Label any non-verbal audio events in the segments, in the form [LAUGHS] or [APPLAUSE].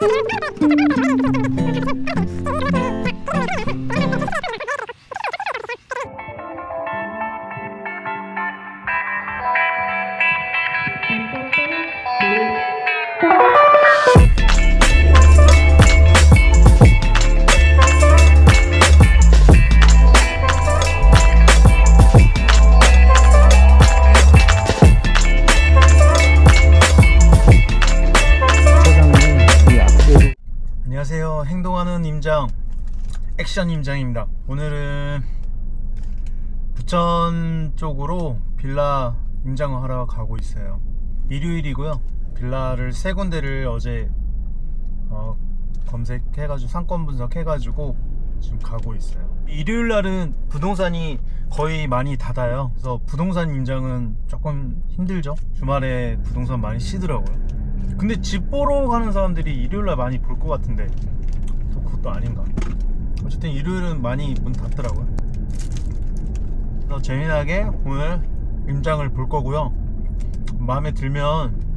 Ha ha ha! 안녕하세요. 행동하는 임장 액션 임장입니다. 오늘은 부천 쪽으로 빌라 임장을 하러 가고 있어요. 일요일이고요. 빌라를 세 군데를 어제 어, 검색해가지고 상권 분석해가지고 지금 가고 있어요. 일요일 날은 부동산이 거의 많이 닫아요. 그래서 부동산 임장은 조금 힘들죠. 주말에 부동산 많이 쉬더라고요. 근데 집 보러 가는 사람들이 일요일 날 많이 볼 것 같은데 또 그것도 아닌가. 어쨌든 일요일은 많이 문 닫더라고요. 그래서 재미나게 오늘 임장을 볼 거고요. 마음에 들면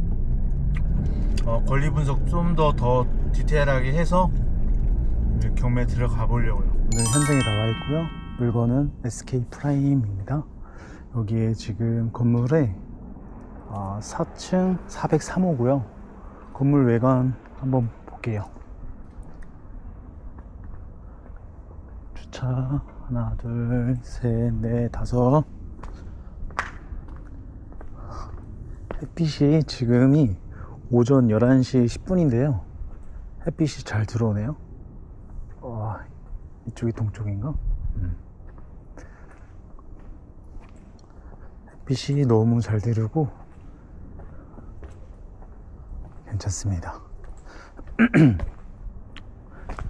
어, 권리 분석 좀 더 더 디테일하게 해서 경매 들어가 보려고요. 오늘 현장에 나와 있고요. 물건은 SK 프라임입니다. 여기에 지금 건물에 아, 4층 403호고요. 건물 외관 한번 볼게요. 주차 하나, 둘, 셋, 넷, 다섯. 햇빛이 지금이 오전 11시 10분인데요. 햇빛이 잘 들어오네요. 와, 이쪽이 동쪽인가? 음. 햇빛이 너무 잘 들고 괜찮습니다. [CLEARS THROAT]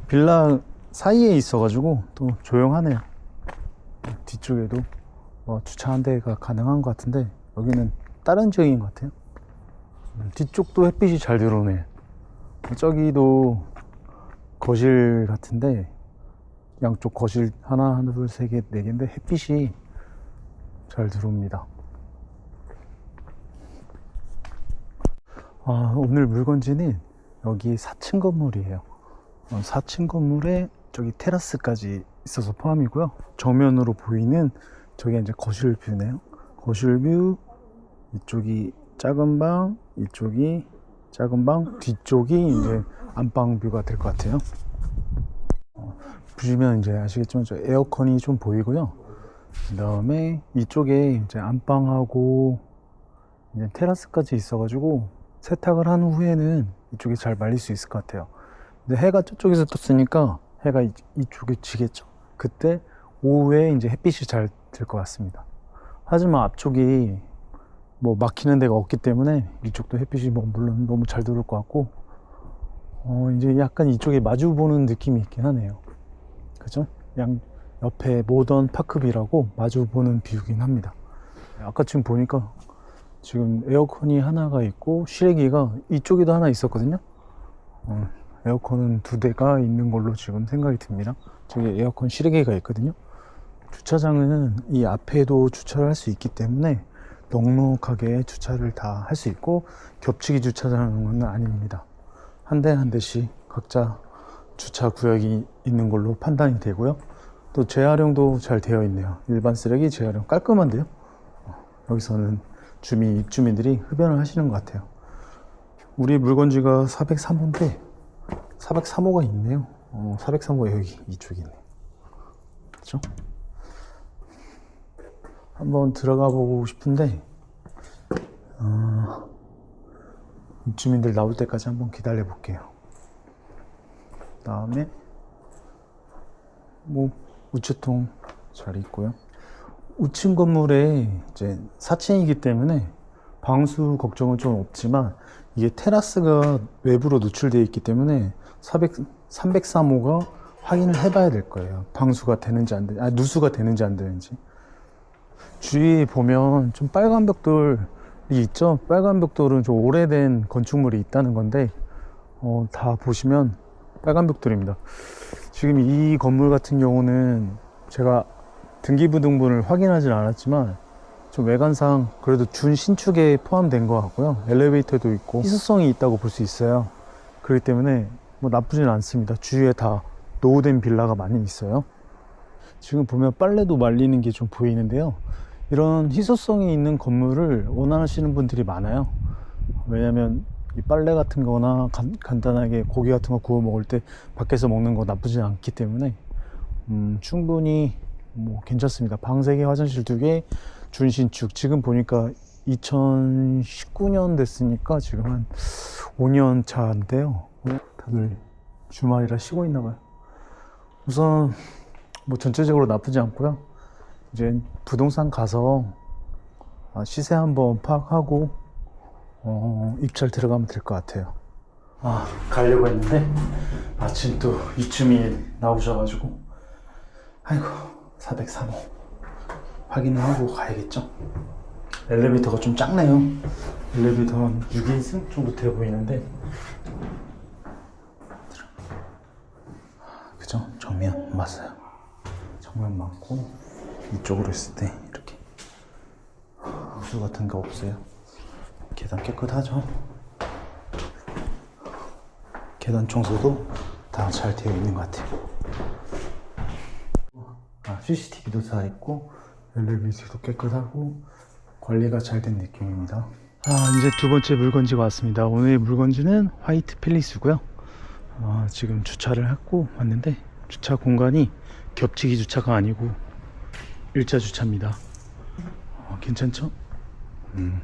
빌라 사이에 있어 가지고 또 조용하네요. 뒤쪽에도 뭐 주차 한 대가 가능한 것 같은데 여기는 다른 지역인 것 같아요. 음, 뒤쪽도 햇빛이 잘 들어오네. 저기도 거실 같은데 양쪽 거실 하나, 하나, 둘, 세 개, 네 개인데 햇빛이 잘 들어옵니다. 아, 오늘 물건지는 여기 4층 건물이에요. 어, 4층 건물에 저기 테라스까지 있어서 포함이고요. 정면으로 보이는 저게 이제 거실 뷰네요. 거실 뷰, 이쪽이 작은 방, 이쪽이 작은 방, 뒤쪽이 이제 안방 뷰가 될 것 같아요. 어, 보시면 이제 아시겠지만 저 에어컨이 좀 보이고요. 그 다음에 이쪽에 이제 안방하고 이제 테라스까지 있어가지고 세탁을 한 후에는 이쪽에 잘 말릴 수 있을 것 같아요. 근데 해가 저쪽에서 떴으니까 해가 이, 이쪽에 지겠죠. 그때 오후에 이제 햇빛이 잘 들 것 같습니다. 하지만 앞쪽이 뭐 막히는 데가 없기 때문에 이쪽도 햇빛이 뭐 물론 너무 잘 들어올 것 같고 어 이제 약간 이쪽에 마주 보는 느낌이 있긴 하네요. 그죠? 양 옆에 모던 파크비라고 마주 보는 뷰긴 합니다. 아까 지금 보니까 지금 에어컨이 하나가 있고 실외기가 이쪽에도 하나 있었거든요. 어, 에어컨은 두 대가 있는 걸로 지금 생각이 듭니다. 저기 에어컨 실외기가 있거든요. 주차장은 이 앞에도 주차를 할 수 있기 때문에 넉넉하게 주차를 다 할 수 있고 겹치기 주차장은 아닙니다. 한 대한 대씩 각자 주차 구역이 있는 걸로 판단이 되고요. 또 재활용도 잘 되어 있네요. 일반 쓰레기 재활용 깔끔한데요. 어, 여기서는 주민, 입주민들이 흡연을 하시는 것 같아요. 우리 물건지가 403호인데 403호가 있네요. 어, 403호 여기 이쪽에 있네. 그렇죠? 한번 들어가 보고 싶은데 어, 입주민들 나올 때까지 한번 기다려 볼게요. 다음에 뭐 우체통 잘 있고요. 우층 건물에 이제 4층이기 때문에 방수 걱정은 좀 없지만 이게 테라스가 외부로 노출되어 있기 때문에 400, 303호가 확인을 해봐야 될 거예요. 방수가 되는지 안 되는지, 아, 누수가 되는지 안 되는지. 주위에 보면 좀 빨간 벽돌이 있죠? 빨간 벽돌은 좀 오래된 건축물이 있다는 건데, 어, 다 보시면 빨간 벽돌입니다. 지금 이 건물 같은 경우는 제가 등기부등본을 확인하진 않았지만 좀 외관상 그래도 준 신축에 포함된 것 같고요. 엘리베이터도 있고 희소성이 있다고 볼 수 있어요. 그렇기 때문에 뭐 나쁘진 않습니다. 주위에 다 노후된 빌라가 많이 있어요. 지금 보면 빨래도 말리는 게 좀 보이는데요. 이런 희소성이 있는 건물을 원하시는 분들이 많아요. 왜냐면 이 빨래 같은 거나 간, 간단하게 고기 같은 거 구워 먹을 때 밖에서 먹는 거 나쁘지 않기 때문에 음, 충분히 뭐 괜찮습니다. 방 3개, 화장실 2개, 준신축. 지금 보니까 2019년 됐으니까 지금 한 5년 차인데요. 어, 다들 주말이라 쉬고 있나 봐요. 우선 뭐 전체적으로 나쁘지 않고요. 이제 부동산 가서 아, 시세 한번 파악하고 어, 입찰 들어가면 될 것 같아요. 아 가려고 했는데 마침 또 이춤이 나오셔가지고 아이고 403호 확인을 하고 가야겠죠. 엘리베이터가 좀 작네요. 엘리베이터 한 6인승 정도 돼 보이는데 그죠? 정면 맞아요. 정면 맞고 이쪽으로 있을 때 이렇게 우수 같은 거 없어요. 계단 깨끗하죠? 계단 청소도 다 잘 되어 있는 것 같아요. 아, CCTV도 다 있고 엘리베이터도 깨끗하고 관리가 잘 된 느낌입니다. 아, 이제 두 번째 물건지가 왔습니다. 오늘의 물건지는 화이트 팰리스고요. 아, 지금 주차를 하고 왔는데 주차 공간이 겹치기 주차가 아니고 일자 주차입니다. 어, 괜찮죠? 음,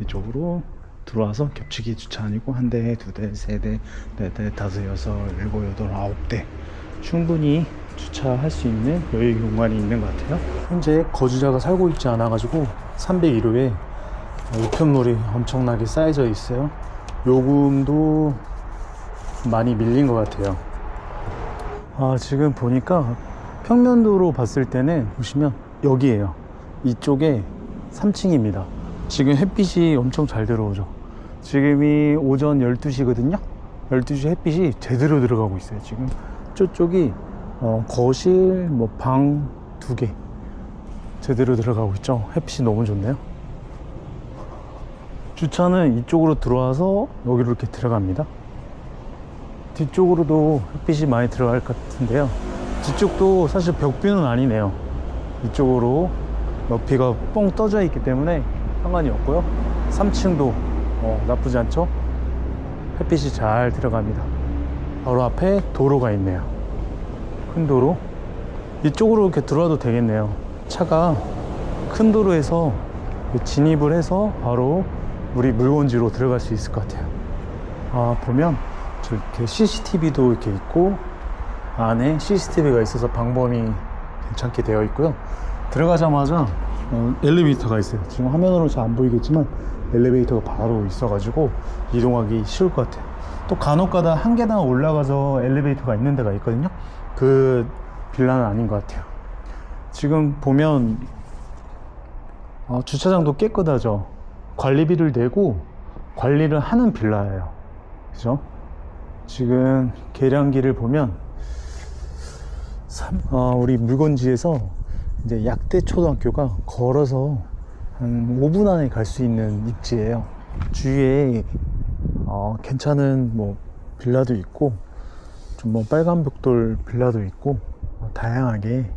이쪽으로 들어와서 겹치기 주차 아니고 한 대, 두 대, 세 대, 네 대, 다섯, 여섯, 일곱, 여덟, 아홉 대 충분히 주차할 수 있는 여유 공간이 있는 것 같아요. 현재 거주자가 살고 있지 않아 가지고 301호에 우편물이 엄청나게 쌓여져 있어요. 요금도 많이 밀린 것 같아요. 아, 지금 보니까 평면도로 봤을 때는 보시면 여기에요. 이쪽에 3층입니다. 지금 햇빛이 엄청 잘 들어오죠. 지금이 오전 12시거든요. 12시 햇빛이 제대로 들어가고 있어요. 지금 저쪽이 어, 거실, 뭐 방 두 개 제대로 들어가고 있죠. 햇빛이 너무 좋네요. 주차는 이쪽으로 들어와서 여기로 이렇게 들어갑니다. 뒤쪽으로도 햇빛이 많이 들어갈 것 같은데요. 뒤쪽도 사실 벽뷰는 아니네요. 이쪽으로 높이가 뻥 떠져 있기 때문에 상관이 없고요. 3층도 어, 나쁘지 않죠? 햇빛이 잘 들어갑니다. 바로 앞에 도로가 있네요. 큰 도로. 이쪽으로 이렇게 들어와도 되겠네요. 차가 큰 도로에서 진입을 해서 바로 우리 물건지로 들어갈 수 있을 것 같아요. 아, 보면 저렇게 CCTV도 이렇게 있고 안에 CCTV가 있어서 방범이 괜찮게 되어 있고요. 들어가자마자 어, 엘리베이터가 있어요. 지금 화면으로 잘 안 보이겠지만 엘리베이터가 바로 있어가지고 이동하기 쉬울 것 같아요. 또 간혹가다 한 계단 올라가서 엘리베이터가 있는 데가 있거든요. 그 빌라는 아닌 것 같아요. 지금 보면 어, 주차장도 깨끗하죠. 관리비를 내고 관리를 하는 빌라예요. 그죠? 지금 계량기를 보면 삼- 어, 우리 물건지에서 이제 약대 초등학교가 걸어서 한 5분 안에 갈 수 있는 입지예요. 주위에 어, 괜찮은 뭐 빌라도 있고 좀뭐 빨간 벽돌 빌라도 있고 어, 다양하게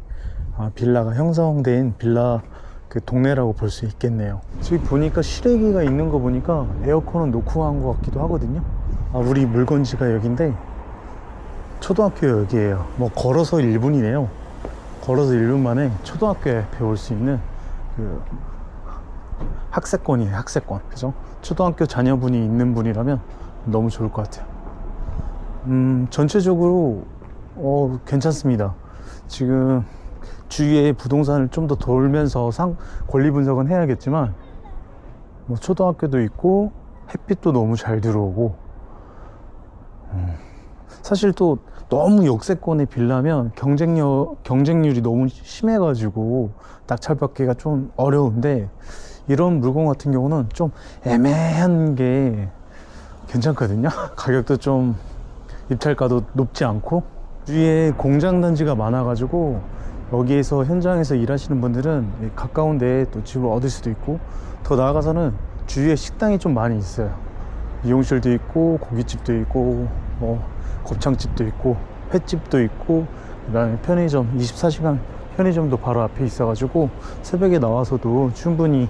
아, 빌라가 형성된 빌라 그 동네라고 볼 수 있겠네요. 지금 보니까 실외기가 있는 거 보니까 에어컨은 놓고 한 것 같기도 하거든요. 아, 우리 물건지가 여긴데 초등학교 여기에요. 뭐 걸어서 1분이네요. 걸어서 1분 만에 초등학교에 배울 수 있는 그 학세권이에요. 학세권. 그죠? 초등학교 자녀분이 있는 분이라면 너무 좋을 것 같아요. 음, 전체적으로 어, 괜찮습니다. 지금 주위에 부동산을 좀 더 돌면서 상, 권리 분석은 해야겠지만 뭐 초등학교도 있고 햇빛도 너무 잘 들어오고 음, 사실 또 너무 역세권의 빌라면 경쟁력, 경쟁률이 너무 심해가지고 낙찰받기가 좀 어려운데 이런 물건 같은 경우는 좀 애매한 게 괜찮거든요. [LAUGHS] 가격도 좀 입찰가도 높지 않고 주위에 공장 단지가 많아가지고 여기에서 현장에서 일하시는 분들은 가까운 데에 또 집을 얻을 수도 있고 더 나아가서는 주위에 식당이 좀 많이 있어요. 미용실도 있고 고깃집도 있고 뭐 곱창집도 있고 횟집도 있고 그다음에 편의점 24시간 편의점도 바로 앞에 있어가지고 새벽에 나와서도 충분히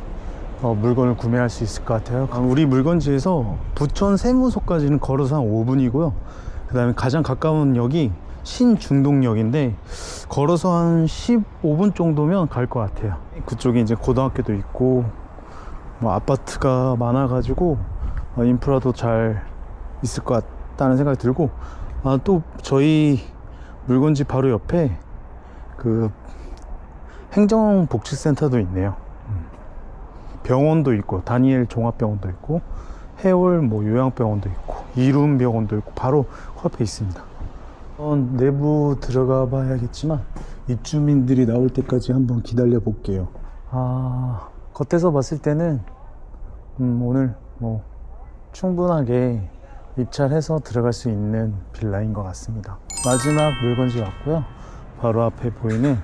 어, 물건을 구매할 수 있을 것 같아요. 아, 우리 물건지에서 부천 세무소까지는 걸어서 한 5분이고요. 그 다음에 가장 가까운 역이 신중동역인데 걸어서 한 15분 정도면 갈 것 같아요. 그쪽에 이제 고등학교도 있고 뭐 아파트가 많아 가지고 어, 인프라도 잘 있을 것 같다는 생각이 들고 아, 또 저희 물건집 바로 옆에 그 행정복지센터도 있네요. 음. 병원도 있고 다니엘 종합병원도 있고 해월 뭐 요양병원도 있고 이룸병원도 있고 바로 코앞에 있습니다. 어, 내부 들어가 봐야겠지만 입주민들이 나올 때까지 한번 기다려 볼게요. 아 겉에서 봤을 때는 음, 오늘 뭐 충분하게 입찰해서 들어갈 수 있는 빌라인 것 같습니다. 마지막 물건지 왔고요. 바로 앞에 보이는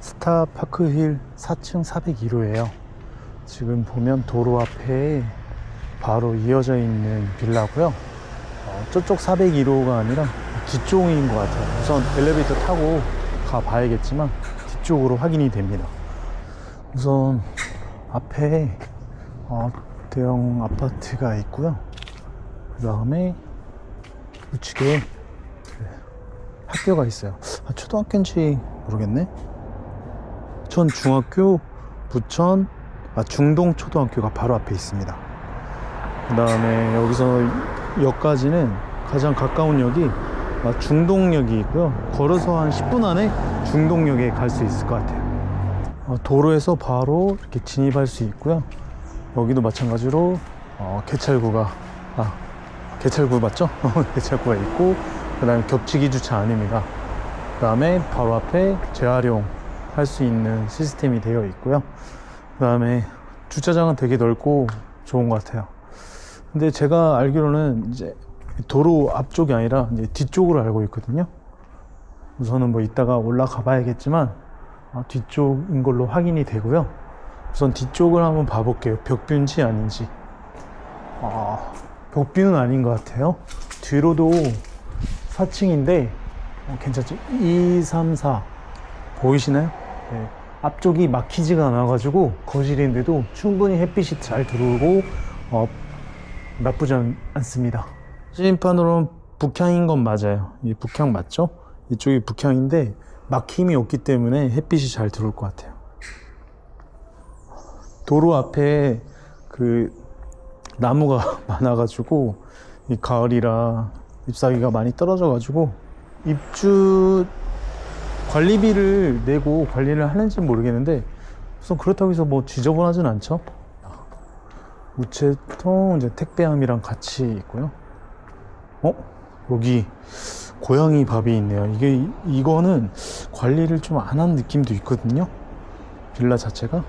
스타파크힐 4층 401호예요. 지금 보면 도로 앞에 바로 이어져 있는 빌라고요. 어, 저쪽 401호가 아니라 뒤쪽인 것 같아요. 우선 엘리베이터 타고 가 봐야겠지만 뒤쪽으로 확인이 됩니다. 우선 앞에 어, 대형 아파트가 있고요. 그 다음에 우측에 그 학교가 있어요. 아, 초등학교인지 모르겠네. 부천 중학교, 부천 아, 중동 초등학교가 바로 앞에 있습니다. 그 다음에 여기서 역까지는 가장 가까운 역이 아, 중동역이 있고요. 걸어서 한 10분 안에 중동역에 갈 수 있을 것 같아요. 어, 도로에서 바로 이렇게 진입할 수 있고요. 여기도 마찬가지로 어, 개찰구가 아 개찰구 맞죠? [LAUGHS] 개찰구가 있고 그 다음에 겹치기 주차 아닙니다. 그 다음에 바로 앞에 재활용 할 수 있는 시스템이 되어 있고요. 그 다음에 주차장은 되게 넓고 좋은 것 같아요. 근데 제가 알기로는 이제 도로 앞쪽이 아니라 이제 뒤쪽으로 알고 있거든요. 우선은 뭐 이따가 올라가 봐야겠지만 아, 뒤쪽인 걸로 확인이 되고요. 우선 뒤쪽을 한번 봐볼게요. 벽뷰인지 아닌지. 아, 벽뷰는 아닌 것 같아요. 뒤로도 4층인데 어, 괜찮죠? 2, 3, 4 보이시나요? 네. 앞쪽이 막히지가 않아가지고 거실인데도 충분히 햇빛이 잘 들어오고 어, 나쁘지 않, 않습니다. 시인판으로는 북향인 건 맞아요. 이 북향 맞죠? 이쪽이 북향인데 막힘이 없기 때문에 햇빛이 잘 들어올 것 같아요. 도로 앞에 그 나무가 [LAUGHS] 많아가지고 이 가을이라 잎사귀가 많이 떨어져가지고 입주 관리비를 내고 관리를 하는지 모르겠는데 우선 그렇다고 해서 뭐 지저분하진 않죠. 우체통 이제 택배함이랑 같이 있고요. 어? 여기 고양이 밥이 있네요. 이게 이거는 관리를 좀 안 한 느낌도 있거든요. 빌라 자체가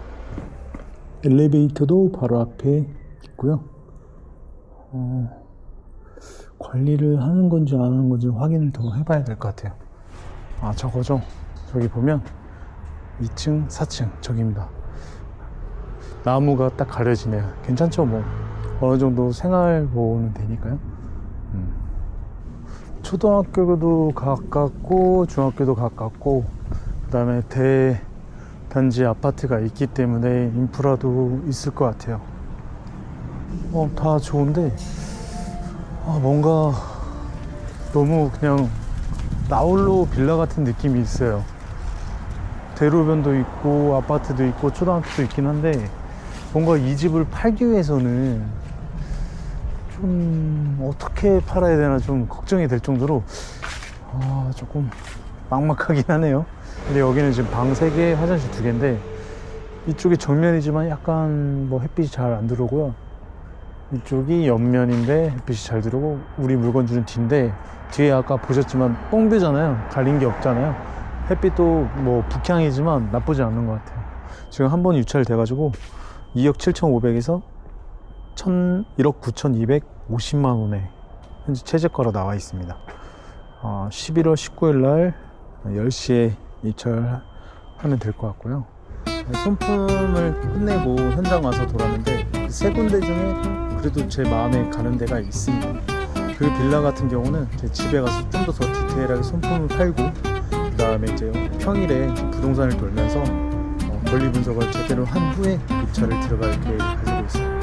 엘리베이터도 바로 앞에 있고요. 어, 관리를 하는 건지 안 하는 건지 확인을 더 해봐야 될 것 같아요. 아 저거죠. 저기 보면 2층, 4층 저기입니다. 나무가 딱 가려지네요. 괜찮죠? 뭐 어느 정도 생활 보호는 되니까요. 음. 초등학교도 가깝고 중학교도 가깝고 그 다음에 대단지 아파트가 있기 때문에 인프라도 있을 것 같아요. 어, 다 좋은데 아, 뭔가 너무 그냥 나홀로 빌라 같은 느낌이 있어요. 대로변도 있고 아파트도 있고 초등학교도 있긴 한데 뭔가 이 집을 팔기 위해서는 좀 어떻게 팔아야 되나 좀 걱정이 될 정도로 아, 조금 막막하긴 하네요. 근데 여기는 지금 방 3개, 화장실 2개인데 이쪽이 정면이지만 약간 뭐 햇빛이 잘 안 들어오고요. 이쪽이 옆면인데 햇빛이 잘 들어오고 우리 물건 주는 뒤인데 뒤에 아까 보셨지만 뽕뷰잖아요. 가린 게 없잖아요. 햇빛도 뭐 북향이지만 나쁘지 않는 것 같아요. 지금 한 번 유찰 돼가지고 2억 7,500에서 1억 9,250만 원에 현재 최저가로 나와 있습니다. 어, 11월 19일 날 10시에 입찰하면 될 것 같고요. 네, 손품을 끝내고 현장 와서 돌았는데 세 군데 중에 그래도 제 마음에 가는 데가 있습니다. 그 빌라 같은 경우는 제 집에 가서 좀 더 더 디테일하게 손품을 팔고 그 다음에 이제 평일에 부동산을 돌면서 어, 권리 분석을 제대로 한 후에 입찰을 들어갈 계획을 가지고 있어요.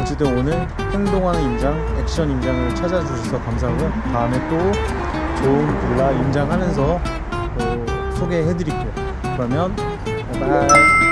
어쨌든 오늘 행동하는 임장, 액션 임장을 찾아주셔서 감사하고요. 다음에 또 좋은 빌라 임장하면서 어, 소개해드릴게요. 그러면 바이바이.